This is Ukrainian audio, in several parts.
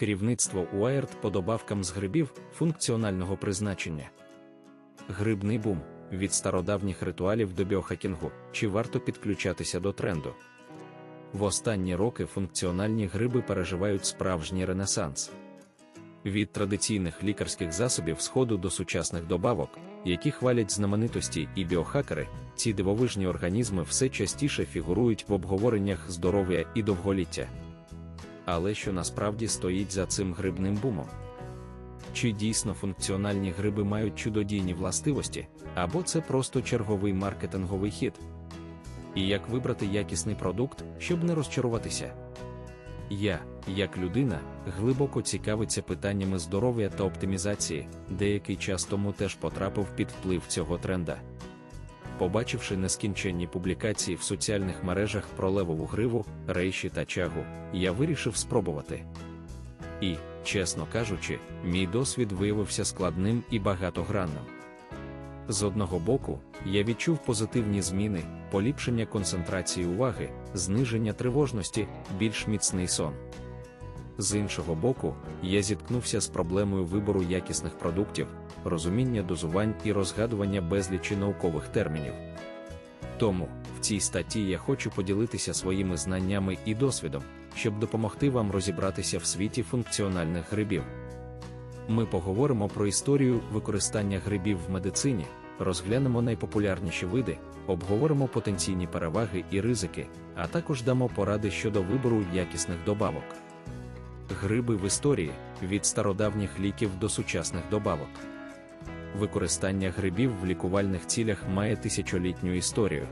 Керівництво УАЕРТ по добавкам з грибів функціонального призначення. Грибний бум від стародавніх ритуалів до біохакінгу, чи варто підключатися до тренду. В останні роки функціональні гриби переживають справжній ренесанс. Від традиційних лікарських засобів сходу до сучасних добавок, які хвалять знаменитості і біохакери, ці дивовижні організми все частіше фігурують в обговореннях здоров'я і довголіття. Але що насправді стоїть за цим грибним бумом? Чи дійсно функціональні гриби мають чудодійні властивості, або це просто черговий маркетинговий хід? І як вибрати якісний продукт, щоб не розчаруватися? Я, як людина, глибоко цікавиться питаннями здоров'я та оптимізації, деякий час тому теж потрапив під вплив цього тренда. Побачивши нескінченні публікації в соціальних мережах про левову гриву, рейші та чагу, я вирішив спробувати. І, чесно кажучи, мій досвід виявився складним і багатогранним. З одного боку, я відчув позитивні зміни, поліпшення концентрації уваги, зниження тривожності, більш міцний сон. З іншого боку, я зіткнувся з проблемою вибору якісних продуктів, розуміння дозувань і розгадування безлічі наукових термінів. Тому, в цій статті я хочу поділитися своїми знаннями і досвідом, щоб допомогти вам розібратися в світі функціональних грибів. Ми поговоримо про історію використання грибів в медицині, розглянемо найпопулярніші види, обговоримо потенційні переваги і ризики, а також дамо поради щодо вибору якісних добавок. Гриби в історії від стародавніх ліків до сучасних добавок. Використання грибів в лікувальних цілях має тисячолітню історію.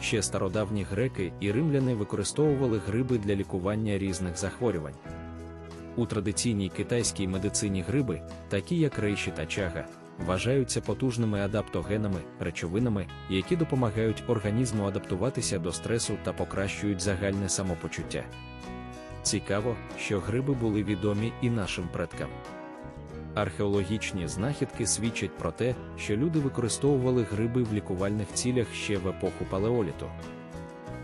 Ще стародавні греки і римляни використовували гриби для лікування різних захворювань. У традиційній китайській медицині гриби, такі як рейші та чага, вважаються потужними адаптогенами, речовинами, які допомагають організму адаптуватися до стресу та покращують загальне самопочуття. Цікаво, що гриби були відомі і нашим предкам. Археологічні знахідки свідчать про те, що люди використовували гриби в лікувальних цілях ще в епоху палеоліту.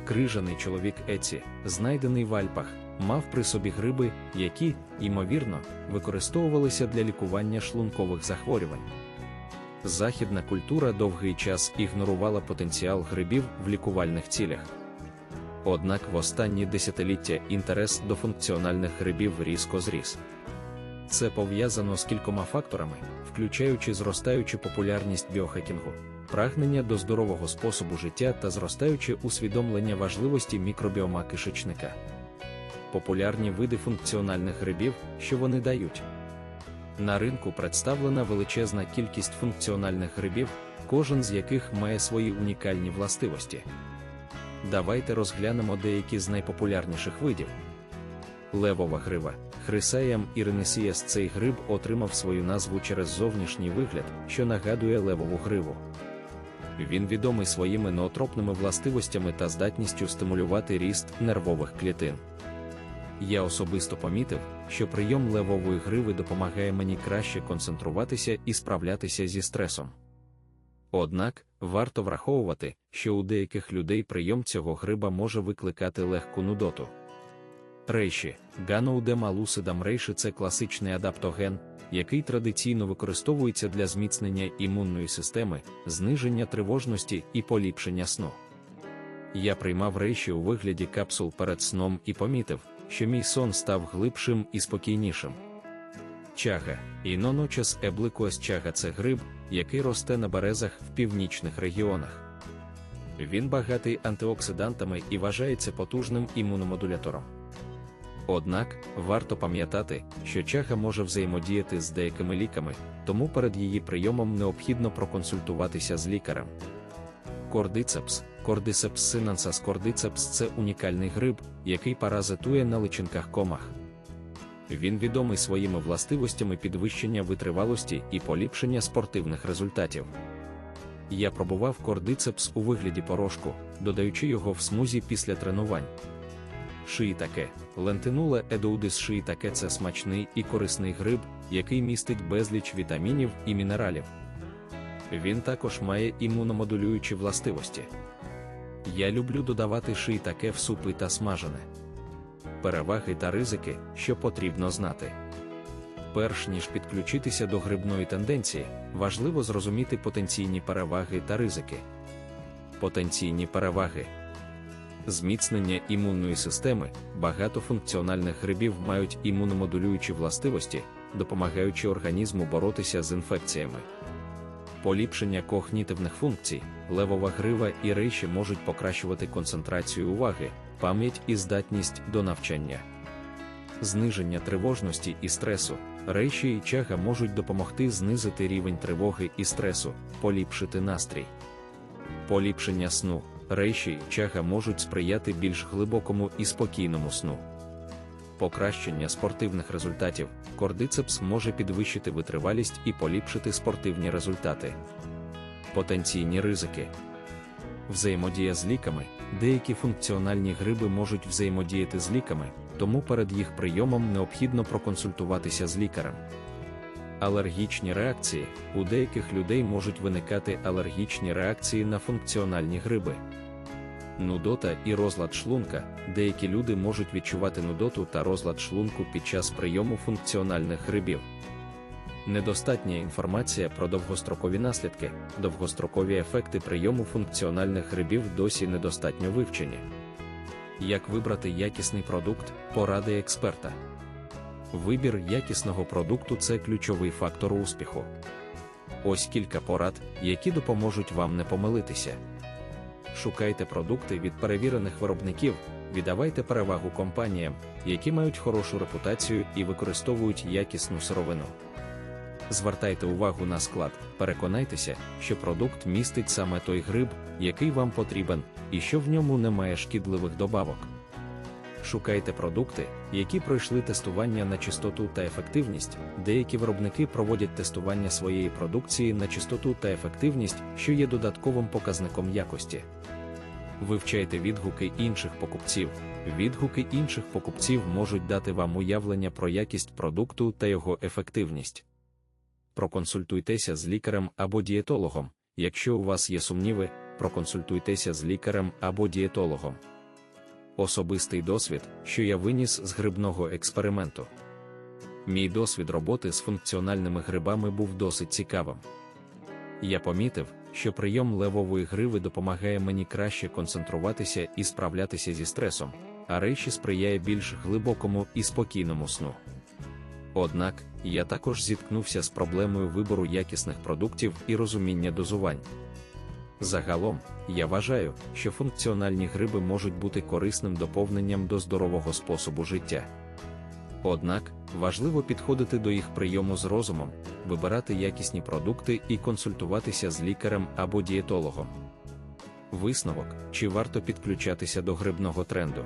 Крижаний чоловік Еці, знайдений в Альпах, мав при собі гриби, які, ймовірно, використовувалися для лікування шлункових захворювань. Західна культура довгий час ігнорувала потенціал грибів в лікувальних цілях. Однак в останні десятиліття інтерес до функціональних грибів різко зріс. Це пов'язано з кількома факторами, включаючи зростаючу популярність біохакінгу, прагнення до здорового способу життя та зростаюче усвідомлення важливості мікробіома кишечника. Популярні види функціональних грибів, що вони дають. На ринку представлена величезна кількість функціональних грибів, кожен з яких має свої унікальні властивості. Давайте розглянемо деякі з найпопулярніших видів. Левова грива. Хрисаям іренесіяс цей гриб отримав свою назву через зовнішній вигляд, що нагадує левову гриву. Він відомий своїми ноотропними властивостями та здатністю стимулювати ріст нервових клітин. Я особисто помітив, що прийом левової гриви допомагає мені краще концентруватися і справлятися зі стресом. Однак, варто враховувати, що у деяких людей прийом цього гриба може викликати легку нудоту. Рейші, ганоудема лусидам рейші це класичний адаптоген, який традиційно використовується для зміцнення імунної системи, зниження тривожності і поліпшення сну. Я приймав рейші у вигляді капсул перед сном і помітив, що мій сон став глибшим і спокійнішим. Чага, іноночас ебликуас чага це гриб, який росте на березах в північних регіонах. Він багатий антиоксидантами і вважається потужним імуномодулятором. Однак варто пам'ятати, що чага може взаємодіяти з деякими ліками, тому перед її прийомом необхідно проконсультуватися з лікарем. Кордицепс, кордицепс синансас кордицепс це унікальний гриб, який паразитує на личинках комах. Він відомий своїми властивостями підвищення витривалості і поліпшення спортивних результатів. Я пробував кордицепс у вигляді порошку, додаючи його в смузі після тренувань. Шиїтаке, лентинула едоудис шиїтаке це смачний і корисний гриб, який містить безліч вітамінів і мінералів. Він також має імуномодулюючі властивості. Я люблю додавати шиїтаке в супи та смажене. переваги та ризики, що потрібно знати. Перш ніж підключитися до грибної тенденції, важливо зрозуміти потенційні переваги та ризики. Потенційні переваги зміцнення імунної системи, багато функціональних грибів мають імуномодулюючі властивості, допомагаючи організму боротися з інфекціями. Поліпшення когнітивних функцій, левова грива і рейші можуть покращувати концентрацію уваги, пам'ять і здатність до навчання. Зниження тривожності і стресу, рейші і чага можуть допомогти знизити рівень тривоги і стресу, поліпшити настрій. Поліпшення сну, рейші і чага можуть сприяти більш глибокому і спокійному сну. Покращення спортивних результатів, кордицепс може підвищити витривалість і поліпшити спортивні результати. Потенційні ризики. Взаємодія з ліками. Деякі функціональні гриби можуть взаємодіяти з ліками, тому перед їх прийомом необхідно проконсультуватися з лікарем. Алергічні реакції у деяких людей можуть виникати алергічні реакції на функціональні гриби. Нудота і розлад шлунка. Деякі люди можуть відчувати нудоту та розлад шлунку під час прийому функціональних грибів. Недостатня інформація про довгострокові наслідки, довгострокові ефекти прийому функціональних грибів досі недостатньо вивчені. Як вибрати якісний продукт, поради експерта. Вибір якісного продукту це ключовий фактор успіху. Ось кілька порад, які допоможуть вам не помилитися. Шукайте продукти від перевірених виробників, віддавайте перевагу компаніям, які мають хорошу репутацію і використовують якісну сировину. Звертайте увагу на склад, переконайтеся, що продукт містить саме той гриб, який вам потрібен, і що в ньому немає шкідливих добавок. Шукайте продукти, які пройшли тестування на чистоту та ефективність. Деякі виробники проводять тестування своєї продукції на чистоту та ефективність, що є додатковим показником якості. Вивчайте відгуки інших покупців. Відгуки інших покупців можуть дати вам уявлення про якість продукту та його ефективність. Проконсультуйтеся з лікарем або дієтологом. Якщо у вас є сумніви, проконсультуйтеся з лікарем або дієтологом. Особистий досвід, що я виніс з грибного експерименту. Мій досвід роботи з функціональними грибами був досить цікавим. Я помітив, що прийом левової гриви допомагає мені краще концентруватися і справлятися зі стресом, а рейші сприяє більш глибокому і спокійному сну. Однак, я також зіткнувся з проблемою вибору якісних продуктів і розуміння дозувань. Загалом, я вважаю, що функціональні гриби можуть бути корисним доповненням до здорового способу життя. Однак, важливо підходити до їх прийому з розумом, вибирати якісні продукти і консультуватися з лікарем або дієтологом. Висновок, чи варто підключатися до грибного тренду.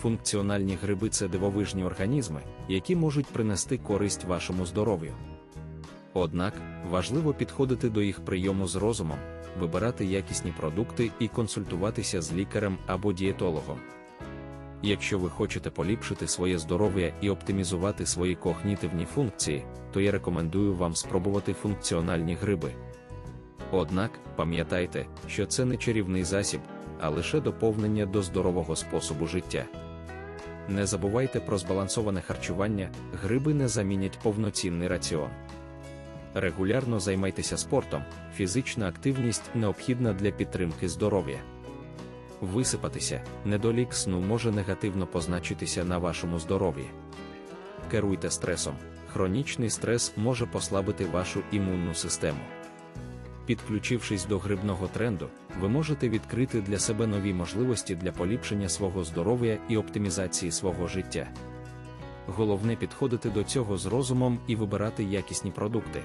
Функціональні гриби це дивовижні організми, які можуть принести користь вашому здоров'ю. Однак, важливо підходити до їх прийому з розумом, вибирати якісні продукти і консультуватися з лікарем або дієтологом. Якщо ви хочете поліпшити своє здоров'я і оптимізувати свої когнітивні функції, то я рекомендую вам спробувати функціональні гриби. Однак, пам'ятайте, що це не чарівний засіб, а лише доповнення до здорового способу життя. Не забувайте про збалансоване харчування, гриби не замінять повноцінний раціон. Регулярно займайтеся спортом, фізична активність необхідна для підтримки здоров'я. Висипатися, недолік сну може негативно позначитися на вашому здоров'ї. Керуйте стресом. Хронічний стрес може послабити вашу імунну систему. Підключившись до грибного тренду, ви можете відкрити для себе нові можливості для поліпшення свого здоров'я і оптимізації свого життя. Головне підходити до цього з розумом і вибирати якісні продукти.